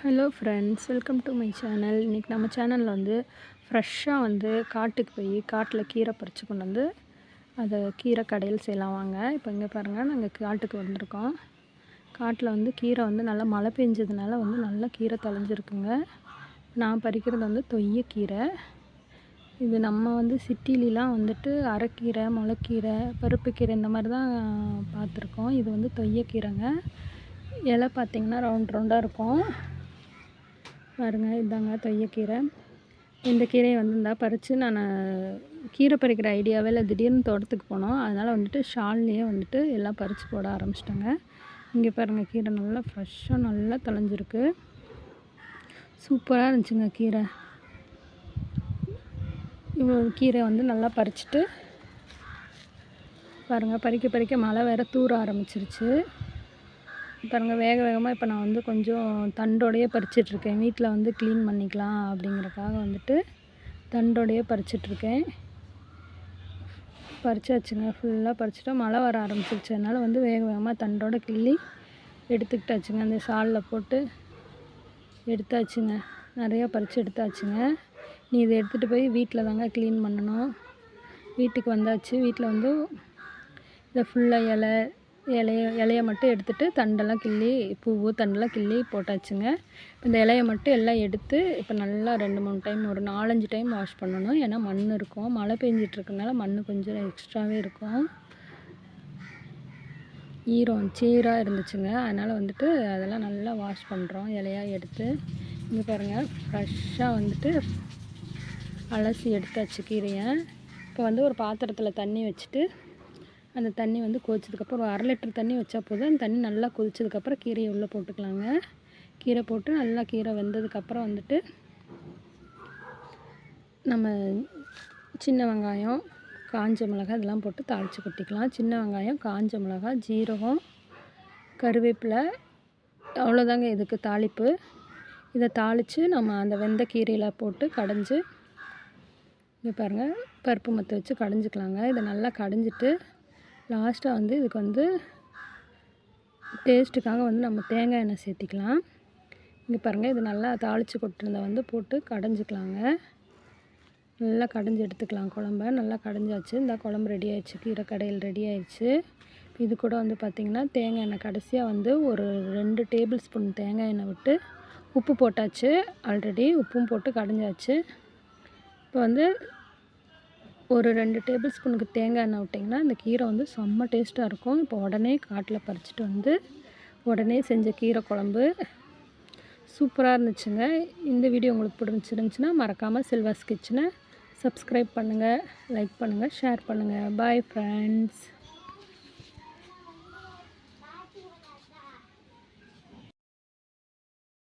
Hello friends welcome to my channel இன்றைக்கி நம்ம சேனலில் வந்து ஃப்ரெஷ்ஷாக வந்து காட்டுக்கு போய் காட்டில் கீரை பறித்து கொண்டு வந்து அதை கீரை கடையில் செய்யலாம் வாங்க. இப்போ இங்கே பாருங்கள் நாங்கள் காட்டுக்கு வந்திருக்கோம். காட்டில் வந்து கீரை வந்து நல்லா மழை பெஞ்சதுனால வந்து நல்லா கீரை தொலைஞ்சிருக்குங்க. நான் பறிக்கிறது வந்து தொய்ய கீரை. இது நம்ம வந்து சிட்டிலலாம் வந்துட்டு அரைக்கீரை முளைக்கீரை பருப்பு கீரை இந்த மாதிரி தான் பார்த்துருக்கோம். இது வந்து தொய்யக்கீரைங்க இலை பார்த்திங்கன்னா ரவுண்ட் ரவுண்டாக இருக்கும். பாருங்கள் இதாங்க தொய்யக்கீரை. இந்த கீரையை வந்து இருந்தால் பறித்து நான் கீரை பறிக்கிற ஐடியாவே இல்லை திடீர்னு தோட்டத்துக்கு போனோம். அதனால் வந்துட்டு ஷால்லையே வந்துட்டு எல்லாம் பறித்து போட ஆரம்பிச்சிட்டேங்க. இங்கே பாருங்கள் கீரை நல்லா ஃப்ரெஷ்ஷாக நல்லா தொலைஞ்சிருக்கு. சூப்பராக இருந்துச்சுங்க கீரை. இவ்வளோ கீரை வந்து நல்லா பறிச்சுட்டு பாருங்கள் பறிக்க பறிக்க மழை வேறு தூர ஆரம்பிச்சிருச்சு. பாருங்கள் வேக வேகமாக இப்போ நான் வந்து கொஞ்சம் தண்டோடையே பறிச்சிட்ருக்கேன். வீட்டில் வந்து க்ளீன் பண்ணிக்கலாம் அப்படிங்கிறக்காக வந்துட்டு தண்டோடையே பறிச்சிட்ருக்கேன். பறிச்சாச்சுங்க. ஃபுல்லாக பறிச்சுட்டு மழை வர ஆரம்பிச்சிருச்சு. அதனால் வந்து வேக வேகமாக தண்டோட கிள்ளி எடுத்துக்கிட்டாச்சுங்க. அந்த சாலில் போட்டு எடுத்தாச்சுங்க. நிறையா பறித்து எடுத்தாச்சுங்க. நீ இதை எடுத்துகிட்டு போய் வீட்டில் தாங்க க்ளீன் பண்ணணும். வீட்டுக்கு வந்தாச்சு. வீட்டில் வந்து இதை ஃபுல்லாக இலை இலைய இலைய மட்டும் எடுத்துகிட்டு தண்டெல்லாம் கிள்ளி பூவு தண்டெல்லாம் கிள்ளி போட்டாச்சுங்க. இந்த இலைய மட்டும் எல்லாம் எடுத்து இப்போ நல்லா ரெண்டு மூணு டைம் ஒரு நாலஞ்சு டைம் வாஷ் பண்ணணும். ஏன்னா மண் இருக்கும். மழை பெஞ்சிட்ருக்கனால மண் கொஞ்சம் எக்ஸ்ட்ராவே இருக்கும். ஈரம் சீராக இருந்துச்சுங்க. அதனால் வந்துட்டு அதெல்லாம் நல்லா வாஷ் பண்ணுறோம் இலையாக எடுத்து. இங்கே பாருங்கள் ஃப்ரெஷ்ஷாக வந்துட்டு அலசி எடுத்தாச்சு கீரையை. இப்போ வந்து ஒரு பாத்திரத்தில் தண்ணி வச்சுட்டு அந்த தண்ணி வந்து கொதிச்சதுக்கப்புறம் ஒரு அரை லிட்டர் தண்ணி வச்சா போதும். அந்த தண்ணி நல்லா கொதிச்சதுக்கப்புறம் கீரையை உள்ளே போட்டுக்கலாங்க. கீரை போட்டு நல்லா கீரை வெந்ததுக்கப்புறம் வந்துட்டு நம்ம சின்ன வெங்காயம் காஞ்ச மிளகாய் இதெல்லாம் போட்டு தாளித்து கொட்டிக்கலாம். சின்ன வெங்காயம் காஞ்ச மிளகாய் ஜீரகம் கருவேப்பிலை அவ்வளோதாங்க இதுக்கு தாளிப்பு. இதை தாளித்து நம்ம அந்த வெந்த கீரையில் போட்டு கடைஞ்சி இங்கே பாருங்கள் பருப்பு மற்ற வச்சு கடைஞ்சிக்கலாங்க. இதை நல்லா கடைஞ்சிட்டு லாஸ்ட்டாக வந்து இதுக்கு வந்து டேஸ்ட்டுக்காக வந்து நம்ம தேங்காய் எண்ணெய் சேர்த்திக்கலாம். இங்கே பாருங்கள் இது நல்லா தாளித்து கொட்டிருந்த வந்து போட்டு கடைஞ்சிக்கலாங்க. நல்லா கடைஞ்சி எடுத்துக்கலாம் குழம்ப. நல்லா கடைஞ்சாச்சு. இந்த குழம்பு ரெடி ஆயிடுச்சு. கீரை கடையில் ரெடி ஆயிடுச்சு. இது கூட வந்து பார்த்திங்கன்னா தேங்காய் எண்ணெய் கடைசியாக வந்து ஒரு ரெண்டு டேபிள் ஸ்பூன் தேங்காய் எண்ணெய் விட்டு உப்பு போட்டாச்சு. ஆல்ரெடி உப்பும் போட்டு கடைஞ்சாச்சு. இப்போ வந்து ஒரு ரெண்டு டேபிள் ஸ்பூனுக்கு தேங்காய் எண்ணெய் விட்டிங்கன்னா இந்த கீரை வந்து செம்ம டேஸ்ட்டாக இருக்கும். இப்போ உடனே காட்டில் பறிச்சிட்டு வந்து உடனே செஞ்ச கீரை குழம்பு. சூப்பராக இருந்துச்சுங்க. இந்த வீடியோ உங்களுக்கு பிடிச்சிருந்துச்சின்னா மறக்காமல் சில்வாஸ் கிச்சனை சப்ஸ்கிரைப் பண்ணுங்கள் லைக் பண்ணுங்கள் ஷேர் பண்ணுங்கள் பாய் ஃப்ரெண்ட்ஸ்